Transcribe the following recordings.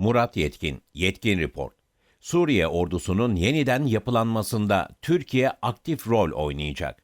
Murat Yetkin, Yetkin Report. Suriye ordusunun yeniden yapılanmasında Türkiye aktif rol oynayacak.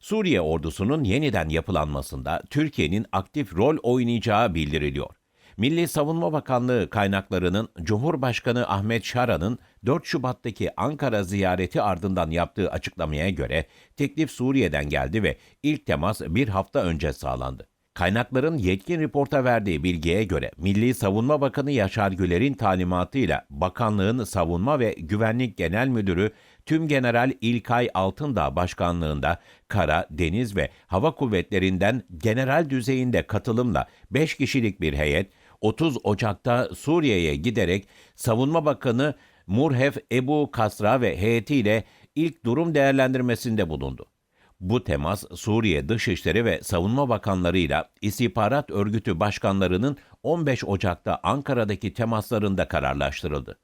Suriye ordusunun yeniden yapılanmasında Türkiye'nin aktif rol oynayacağı bildiriliyor. Milli Savunma Bakanlığı kaynaklarının Cumhurbaşkanı Ahmet Şara'nın 4 Şubat'taki Ankara ziyareti ardından yaptığı açıklamaya göre teklif Suriye'den geldi ve ilk temas bir hafta önce sağlandı. Kaynakların yetkin reporta verdiği bilgiye göre Milli Savunma Bakanı Yaşar Güler'in talimatıyla bakanlığın Savunma ve Güvenlik Genel Müdürü Tüm General İlkay Altındağ başkanlığında kara, deniz ve hava kuvvetlerinden general düzeyinde katılımla 5 kişilik bir heyet 30 Ocak'ta Suriye'ye giderek Savunma Bakanı Murhef Ebu Kasra ve heyetiyle ilk durum değerlendirmesinde bulundu. Bu temas Suriye Dışişleri ve Savunma Bakanlarıyla İstihbarat Örgütü başkanlarının 15 Ocak'ta Ankara'daki temaslarında kararlaştırıldı.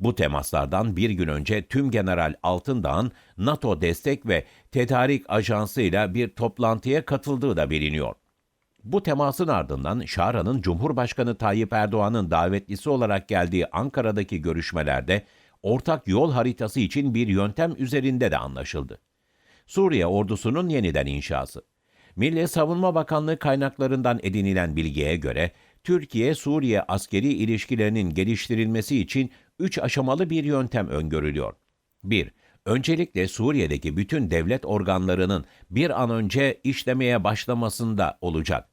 Bu temaslardan bir gün önce Tüm General Altındağ'ın NATO Destek ve Tedarik Ajansı ile bir toplantıya katıldığı da biliniyor. Bu temasın ardından Şara'nın Cumhurbaşkanı Tayyip Erdoğan'ın davetlisi olarak geldiği Ankara'daki görüşmelerde ortak yol haritası için bir yöntem üzerinde de anlaşıldı. Suriye ordusunun yeniden inşası. Milli Savunma Bakanlığı kaynaklarından edinilen bilgiye göre Türkiye-Suriye askeri ilişkilerinin geliştirilmesi için üç aşamalı bir yöntem öngörülüyor. 1. Öncelikle Suriye'deki bütün devlet organlarının bir an önce işlemeye başlamasında olacak.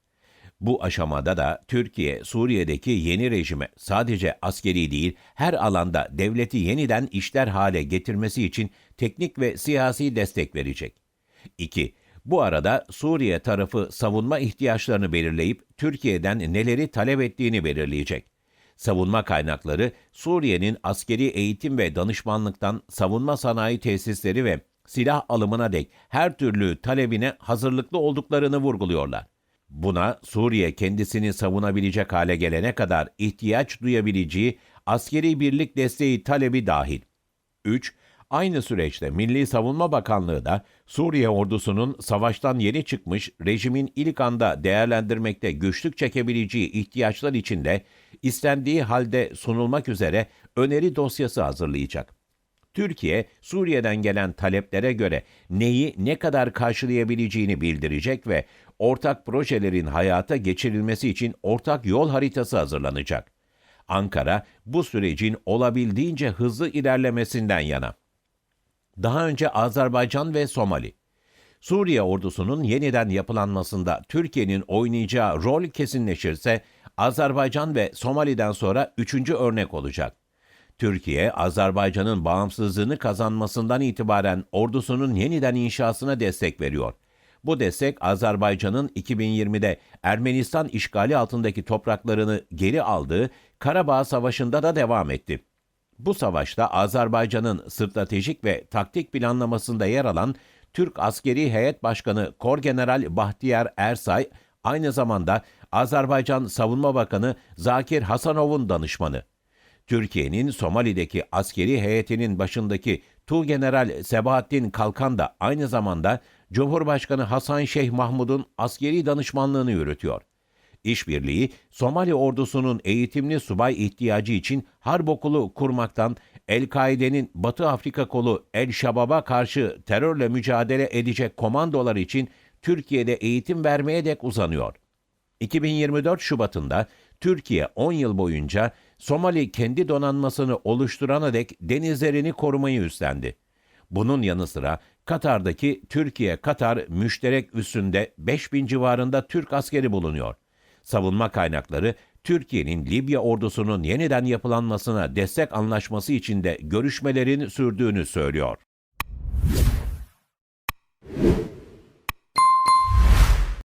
Bu aşamada da Türkiye, Suriye'deki yeni rejime sadece askeri değil, her alanda devleti yeniden işler hale getirmesi için teknik ve siyasi destek verecek. 2. Bu arada Suriye tarafı savunma ihtiyaçlarını belirleyip Türkiye'den neleri talep ettiğini belirleyecek. Savunma kaynakları Suriye'nin askeri eğitim ve danışmanlıktan savunma sanayi tesisleri ve silah alımına dek her türlü talebine hazırlıklı olduklarını vurguluyorlar. Buna Suriye kendisini savunabilecek hale gelene kadar ihtiyaç duyabileceği askeri birlik desteği talebi dahil. 3. Aynı süreçte Milli Savunma Bakanlığı da Suriye ordusunun savaştan yeni çıkmış rejimin ilk anda değerlendirmekte güçlük çekebileceği ihtiyaçlar içinde istendiği halde sunulmak üzere öneri dosyası hazırlayacak. Türkiye, Suriye'den gelen taleplere göre neyi ne kadar karşılayabileceğini bildirecek ve ortak projelerin hayata geçirilmesi için ortak yol haritası hazırlanacak. Ankara bu sürecin olabildiğince hızlı ilerlemesinden yana. Daha önce Azerbaycan ve Somali. Suriye ordusunun yeniden yapılanmasında Türkiye'nin oynayacağı rol kesinleşirse Azerbaycan ve Somali'den sonra üçüncü örnek olacak. Türkiye, Azerbaycan'ın bağımsızlığını kazanmasından itibaren ordusunun yeniden inşasına destek veriyor. Bu destek Azerbaycan'ın 2020'de Ermenistan işgali altındaki topraklarını geri aldığı Karabağ Savaşı'nda da devam etti. Bu savaşta Azerbaycan'ın stratejik ve taktik planlamasında yer alan Türk Askeri Heyet Başkanı Korgeneral Bahtiyar Ersay aynı zamanda Azerbaycan Savunma Bakanı Zakir Hasanov'un danışmanı. Türkiye'nin Somali'deki askeri heyetinin başındaki Tuğgeneral Sebahattin Kalkan da aynı zamanda Cumhurbaşkanı Hasan Şeyh Mahmud'un askeri danışmanlığını yürütüyor. İşbirliği, Somali ordusunun eğitimli subay ihtiyacı için harp okulu kurmaktan El-Kaide'nin Batı Afrika kolu El-Şabab'a karşı terörle mücadele edecek komandolar için Türkiye'de eğitim vermeye dek uzanıyor. 2024 Şubat'ında Türkiye 10 yıl boyunca Somali kendi donanmasını oluşturana dek denizlerini korumayı üstlendi. Bunun yanı sıra Katar'daki Türkiye-Katar müşterek üssünde 5000 civarında Türk askeri bulunuyor. Savunma kaynakları Türkiye'nin Libya ordusunun yeniden yapılanmasına destek anlaşması içinde görüşmelerin sürdüğünü söylüyor.